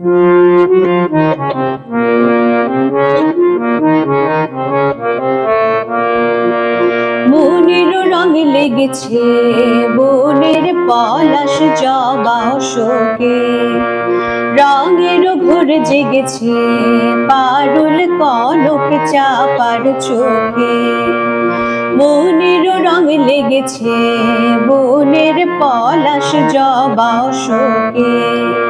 মনের রং লেগেছে, বনের পলাশ জবা শোকে। রঙের ঘোর জেগেছে, পারুল কনক চাপার চোখে। মনের রং লেগেছে, বনের পলাশ জবা শোকে।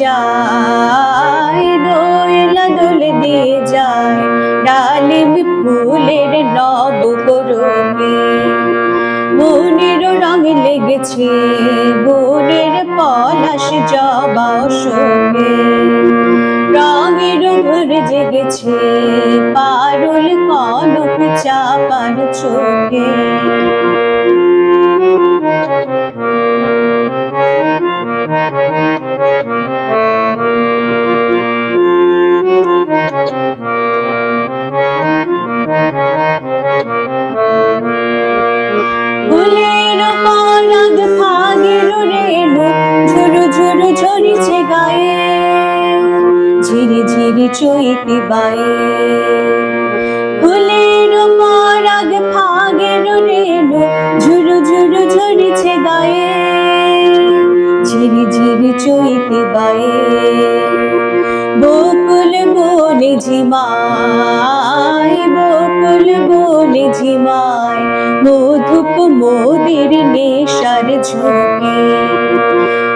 যায় দোয়েলা দোল দিয়ে যায়, ডালিম ফুলের নব করবে মনের রং লেগেছে, বনের পলাশ জবা শোকে রঙের ঘর জেগেছে, পারুল কনক চাপার চোখে। চৈতি বায়ে ফুলের পরাগ ফাগের রেণু ঝুরু ঝুরু ঝরিছে গায়ে। ঝিরি ঝিরি চৈতি বায়ে বকুল বনে ঝিমায়, বকুল বনে ঝিমায়, মধুপ মোদের নেশার ঝোঁকে।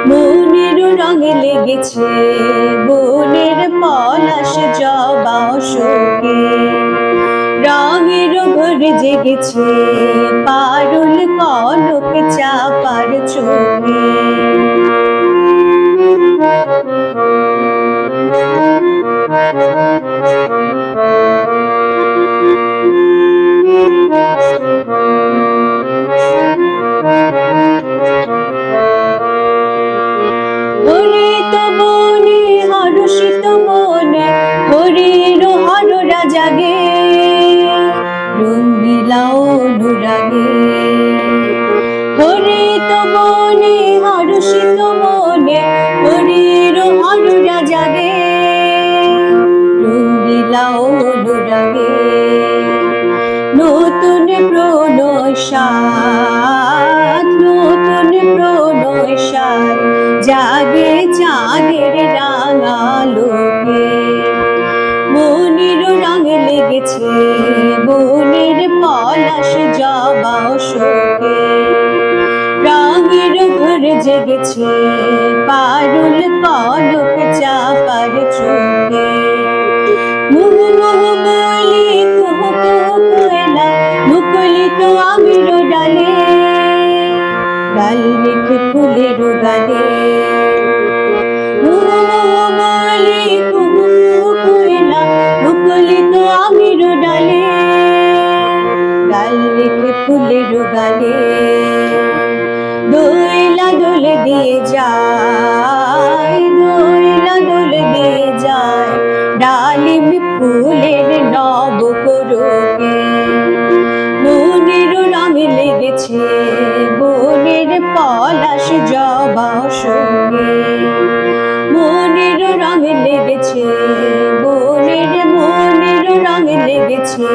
মনের রঙে লেগেছে পলাশ জবা শোকে রঙের ঘর জেগেছে নতুন প্রণয় সাত, নতুন প্রণয় সাত, জাগে চাঁদের রাঙালোকে মনের রঙ লেগেছে, বনের পলাশ জবা শোকে। রঙের ঘর জেগেছে, পারুল কনক গাল রেখে ফুলের মুকুলিত আমির ডালে। গাল রেখে ফুলের গালে দোয়লা দোল দিয়ে যায়, দোয়লা দোল দিয়ে যায়। ডালিম ফুলের নব করোকে মনের রঙ লেগেছে পলাশ জবা সঙ্গে। মনের রঙ লেগেছে বনের মনের রঙ লেগেছে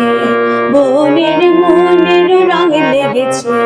বনের মনের রঙ লেগেছে।